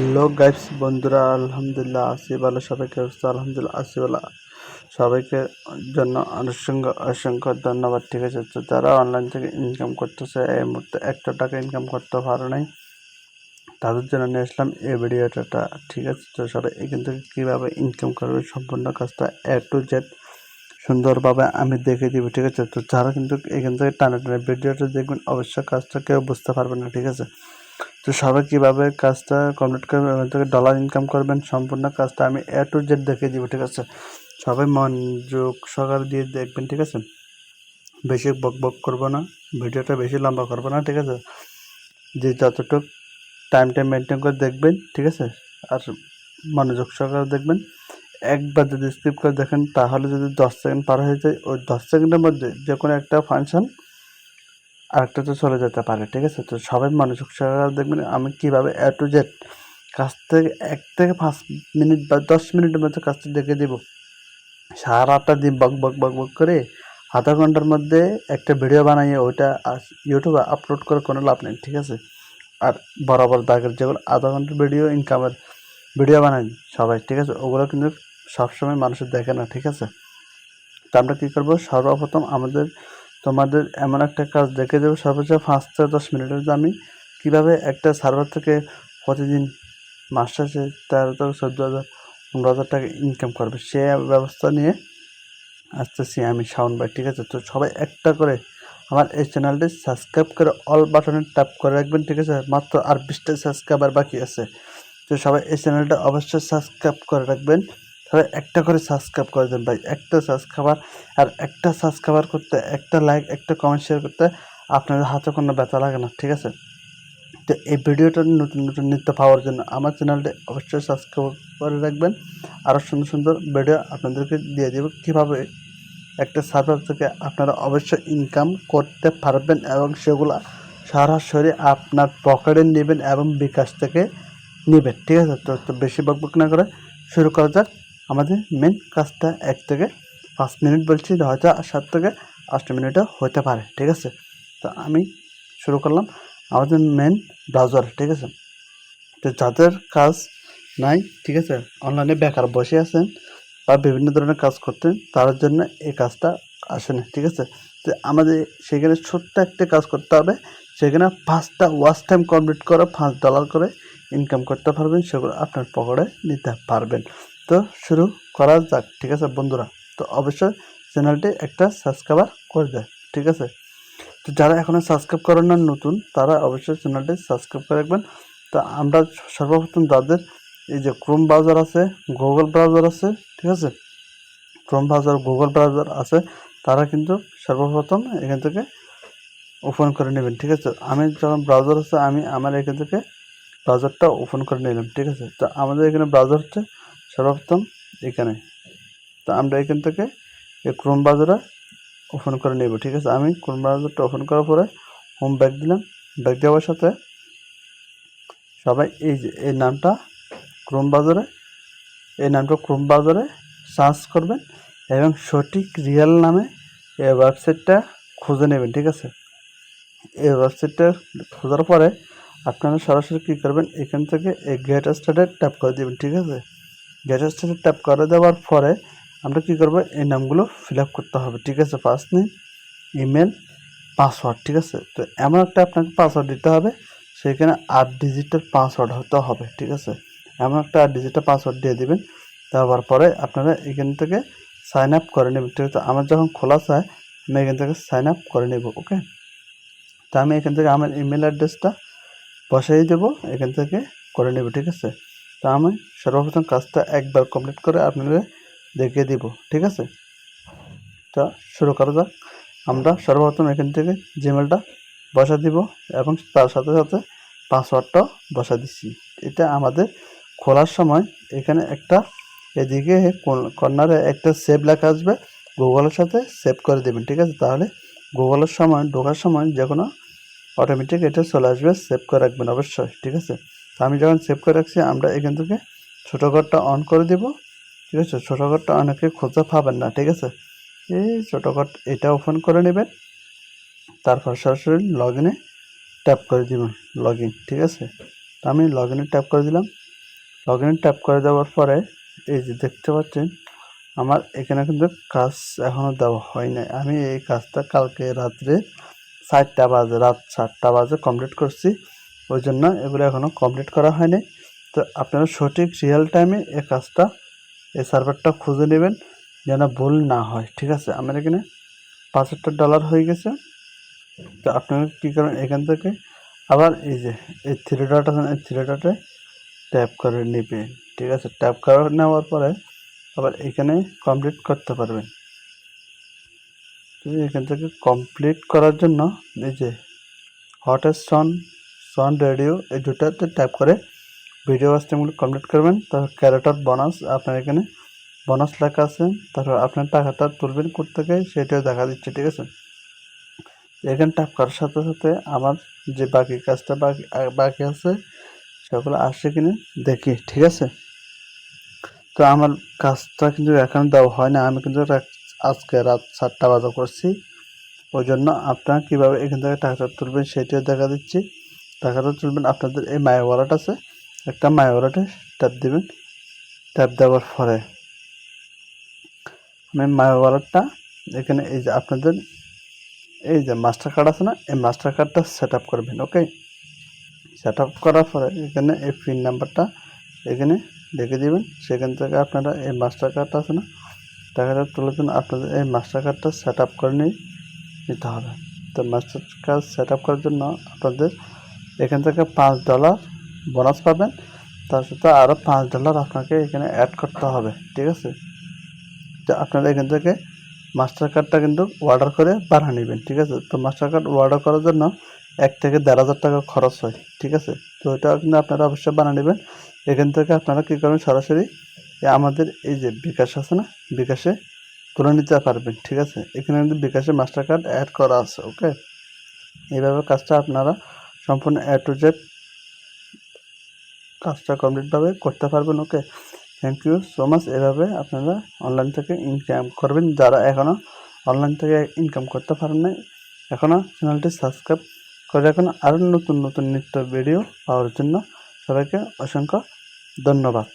Hello guys, বন্ধুরা, আলহামদুলিল্লাহ আছি ভালো, সবাইকে আলহামদুলিল্লাহ আছি ভালো। সবাইকে জন্য অসংখ্য অসংখ্য ধন্যবাদ, ঠিক আছে? তো যারা অনলাইন থেকে ইনকাম করতেছে, এই মুহূর্তে একটা টাকা ইনকাম করতে পারো নাই, তাদের জন্য নিয়ে আসলাম এই ভিডিওটা, ঠিক আছে? তো সবাই এখান থেকে কীভাবে ইনকাম করবে, সম্পূর্ণ কাজটা এ টু জেড সুন্দরভাবে আমি দেখে দিব, ঠিক আছে? তো যারা কিন্তু এখান থেকে টানে টানে ভিডিওটা দেখবেন, অবশ্যই কাজটা কেউ বুঝতে পারবে না, ঠিক আছে? তো সবাই কীভাবে কাজটা কমপ্লিট করবেন থেকে ডলার ইনকাম করবেন, সম্পূর্ণ কাজটা আমি এ টু জেড দেখে দিব, ঠিক আছে? সবাই মনোযোগ সহকারে দিয়ে দেখবেন, ঠিক আছে? বেশি বক বক করব না, ভিডিওটা বেশি লম্বা করব না, ঠিক আছে? যে যতটুকু টাইম টাইম মেনটেন করে দেখবেন, ঠিক আছে? আর মনোযোগ সহকারে দেখবেন। একবার যদি স্কিপ করে দেখেন, তাহলে যদি দশ সেকেন্ড পার হয়ে যায়, ওই দশ সেকেন্ডের মধ্যে যে কোনো একটা ফাংশন আরেকটাতে চলে যেতে পারে, ঠিক আছে? তো সবাই মনোযোগ সহকারে দেখবেন আমি কীভাবে এ টু জেড কাজ থেকে এক থেকে পাঁচ মিনিট বা দশ মিনিটের মধ্যে কাজটা দেখে দেবো। সারাটা দিন বক বক বক বক করে আধা ঘণ্টার মধ্যে একটা ভিডিও বানাইয়ে ওইটা ইউটিউবে আপলোড করে কোনো লাভ নেই, ঠিক আছে? আর বরাবর দাগের যেগুলো আধা ঘণ্টার ভিডিও ইনকামের ভিডিও বানাই সবাই, ঠিক আছে? ওগুলো কিন্তু সবসময় মানুষের দেখে না, ঠিক আছে? তো আমরা কী করব? সর্বপ্রথম আমাদের তোমাদের এমন একটা কাজ দেখে দেবো, সর্বোচ্চ পাঁচ থেকে দশ মিনিটের যে আমি কীভাবে একটা সার্ভার থেকে প্রতিদিন মাস শেষে তেরো থেকে চোদ্দ হাজার, পনেরো হাজার টাকা ইনকাম করবে, সে ব্যবস্থা নিয়ে আসতেছি আমি শাওন ভাই, ঠিক আছে? তো সবাই একটা করে আমার এই চ্যানেলটি সাবস্ক্রাইব করে অল বাটনে ট্যাপ করে রাখবেন, ঠিক আছে? মাত্র আর বিশটা সাবস্ক্রাইবার বাকি আছে। তো সবাই এই চ্যানেলটা অবশ্যই সাবস্ক্রাইব করে রাখবেন। সবাই একটা করে সাবস্ক্রাইব করে দেন ভাই, একটা সাবস্ক্রাইবার আর একটা সাবস্ক্রাইবার করতে, একটা লাইক একটা কমেন্ট শেয়ার করতে আপনাদের হাতে কোনো ব্যথা লাগে না, ঠিক আছে? তো এই ভিডিওটা নতুন নতুন নিত্য পাওয়ার জন্য আমার চ্যানেলটি অবশ্যই সাবস্ক্রাইব করে রাখবেন। আরও সুন্দর সুন্দর ভিডিও আপনাদেরকে দিয়ে দেবো কীভাবে একটা সার্ভার থেকে আপনারা অবশ্যই ইনকাম করতে পারবেন এবং সেগুলো সরাসরি আপনার পকেটে নেবেন এবং বিকাশ থেকে নেবেন, ঠিক আছে? তো বেশি বকবক না করে শুরু করা যাক। আমাদের মেন কাজটা এক থেকে পাঁচ মিনিট বলছি হয়তো সাত থেকে আট মিনিটও হতে পারে, ঠিক আছে? তো আমি শুরু করলাম আমাদের মেন ব্রাউজার ঠিক আছে? তো যাদের কাজ নাই, ঠিক আছে অনলাইনে বেকার বসে আছেন বা বিভিন্ন ধরনের কাজ করতেন তার জন্য এই কাজটা আসে না, ঠিক আছে? তো আমাদের সেখানে ছোট্ট একটা কাজ করতে হবে, সেখানে পাঁচটা ওয়াচ টাইম কমপ্লিট করে, পাঁচ ডলার করে ইনকাম করতে পারবেন, সেগুলো আপনার পকেটে নিতে পারবেন। তো শুরু করা যাক, ঠিক আছে বন্ধুরা? তো অবশ্যই চ্যানেলটি একটা সাবস্ক্রাইবার করে দেয়, ঠিক আছে? তো যারা এখনও সাবস্ক্রাইব করেন না, নতুন, তারা অবশ্যই চ্যানেলটি সাবস্ক্রাইব করে রাখবেন। তো আমরা সর্বপ্রথম যাদের এই যে ক্রোম ব্রাউজার আছে গুগল ব্রাউজার আছে, ঠিক আছে? ক্রোম ব্রাউজার গুগল ব্রাউজার আছে, তারা কিন্তু সর্বপ্রথম এখান থেকে ওপেন করে নেবেন, ঠিক আছে? আমি যখন ব্রাউজার আছে, আমি আমার এখান থেকে ব্রাউজারটা ওপেন করে নিলাম, ঠিক আছে? তো আমাদের এখানে ব্রাউজার হচ্ছে সর্বপ্রথম এখানে। তো আমরা এখান থেকে এই ক্রোম ব্রাউজারটা ওপেন করে নেব, ঠিক আছে? আমি ক্রোম ব্রাউজারটা ওপেন করার পরে হোম ব্যাক দিলাম। ব্যাক দেওয়ার সাথে সবাই এই যে, এই নামটা ক্রোম বাজারে এই নামটা ক্রোম বাজারে সার্চ করবেন এবং সঠিক রিয়েল নামে এই ওয়েবসাইটটা খুঁজে নেবেন, ঠিক আছে? এই ওয়েবসাইটটা খোঁজার পরে আপনারা সরাসরি কী করবেন? এখান থেকে এই গেট স্টার্টে ট্যাপ করে দেবেন, ঠিক আছে? গেট ট্যাপ করে দেওয়ার পরে আমরা কী করব? এই নামগুলো ফিল করতে হবে, ঠিক আছে? ফার্স্ট নেম ইমেল পাসওয়ার্ড ঠিক আছে? তো এমন একটা আপনাকে পাসওয়ার্ড দিতে হবে, সেখানে আট ডিজিটের পাসওয়ার্ড হতে হবে, ঠিক আছে? এমন একটা আট ডিজিটের পাসওয়ার্ড দিয়ে দেবেন, দেওয়ার পরে আপনারা এখান থেকে সাইন আপ করে নেবেন, ঠিক আছে? আমার যখন খোলা চায়, আমি এখান থেকে সাইন আপ করে নেব ওকে তো আমি এখান থেকে আমার ইমেল অ্যাড্রেসটা বসাই দেবো, এখান থেকে করে নেব, ঠিক আছে? তো আমি সর্বপ্রথম কাজটা একবার কমপ্লিট করে আপনাদের দেখিয়ে দিব, ঠিক আছে? তা শুরু করা যাক। আমরা সর্বপ্রথম এখান থেকে জিমেলটা বসা দিব এবং তার সাথে সাথে পাসওয়ার্ডটাও বসা দিচ্ছি। এটা আমাদের খোলার সময় এখানে একটা এদিকে কর্নারে একটা সেভ লেখা আসবে গুগলের সাথে সেভ করে দেবেন, ঠিক আছে? তাহলে গুগলের সময়, ঢোকার সময় যে কোনো অটোমেটিক এটা চলে আসবে সেভ করে রাখবেন অবশ্যই, ঠিক আছে? আমি যখন সেভ করে রাখছি, আমরা এখান থেকে ছোটো ঘরটা অন করে দেব। ঠিক আছে? ছোটো ঘরটা অনেকে খোঁজা পাবেন না, ঠিক আছে? এই ছোটো ঘর এটা ওপেন করে নেবেন। তারপর সরাসরি লগ ইনে ট্যাপ করে দেবেন লগ ইন ঠিক আছে? তো আমি লগ ইনে ট্যাপ করে দিলাম। লগ ইন ট্যাপ করে দেওয়ার পরে, এই যে দেখতে পাচ্ছেন, আমার এখানে কিন্তু কাজ এখনও দেওয়া হয় নাই। আমি এই কাজটা কালকে রাত্রে চারটা বাজে, রাত চারটা বাজে কমপ্লিট করছি। ওই জন্য এগুলো এখনও কমপ্লিট করা হয়নি। তো আপনারা সঠিক রিয়েল টাইমে এই কাজটা, এই সার্ভারটা খুঁজে নেবেন, যেন ভুল না হয়, ঠিক আছে? আমার এখানে পাঁচ হাজার ডলার হয়ে গেছে। তো আপনারা কী করেন, এখান থেকে আবার এই যে, এই থ্রি ডট এই থ্রি ডটে ট্যাপ করে নেবেন, ঠিক আছে? ট্যাপ করে নেওয়ার পরে আবার এখানে কমপ্লিট করতে পারবেন। এখান থেকে কমপ্লিট করার জন্য এই যে হট সন রেডিও এই দুটাতে ট্যাপ করে ভিডিও স্ট্রিমগুলো কমপ্লিট করবেন। তারপর ক্যারেটার বোনাস আপনার এখানে বোনাস লেখা আছে। তারপর আপনার টাকাটা তুলবেন কোথা থেকে সেটাও দেখা দিচ্ছে, ঠিক আছে? এখানে ট্যাপ করার সাথে সাথে আমার যে বাকি কাজটা বাকি বাকি আছে, সেগুলো আসছে কিনা দেখি, ঠিক আছে? তো আমার কাজটা কিন্তু এখন দেওয়া হয় না। আমি কিন্তু আজকে রাত সাতটা বাজে করছি। ওই জন্য আপনারা কীভাবে এখান থেকে টাকাটা তুলবেন সেটিও দেখা দিচ্ছি। টাকাটা তুলবেন আপনাদের এই মাই ওয়ালেট আছে, একটা মাই ওয়ালেটে ট্যাপ দেবেন। ট্যাপ দেওয়ার পরে আমি মাই ওয়ালেটটা এখানে এই যে আপনাদের এই যে মাস্টার কার্ড আছে না, এই মাস্টার কার্ডটা সেট আপ করবেন ওকে সেট আপ করার পরে এখানে এই পিন নাম্বারটা এখানে দেখে দিবেন। সেখান থেকে আপনারা এই মাস্টার কার্ডটা আছে না টাকাটা তোলার জন্য আপনাদের এই মাস্টার কার্ডটা সেট আপ করে নিতে হবে। তো মাস্টার কার্ড সেট আপ করার জন্য আপনাদের এখান থেকে পাঁচ ডলার বোনাস পাবেন। তার সাথে আরও পাঁচ ডলার আপনাকে এখানে অ্যাড করতে হবে, ঠিক আছে? তো আপনারা এখান থেকে মাস্টার কার্ডটা কিন্তু অর্ডার করে বাড়া নেবেন, ঠিক আছে? তো মাস্টার কার্ড অর্ডার করার জন্য এক থেকে দেড় হাজার টাকা খরচ হয়, ঠিক আছে? তো এটা কিন্তু আপনারা অবশ্যই বানিয়ে নেবেন। এখান থেকে আপনারা কী করবেন? সরাসরি আমাদের এই যে বিকাশ আছে না? বিকাশে তুলে নিতে পারবেন, ঠিক আছে? এখানে কিন্তু বিকাশে মাস্টার কার্ড অ্যাড করা আছে ওকে এইভাবে কাজটা আপনারা সম্পূর্ণ এ টু জেড কাজটা কমপ্লিটভাবে করতে পারবেন okay thank you so much এভাবে আপনারা অনলাইন থেকে ইনকাম করবেন। যারা এখনও অনলাইন থেকে ইনকাম করতে পারেন না এখনও চ্যানেলটি সাবস্ক্রাইব করে রাখুন। আরও নতুন নতুন নৃত্য ভিডিও পাওয়ার জন্য সবাইকে অসংখ্য ধন্যবাদ।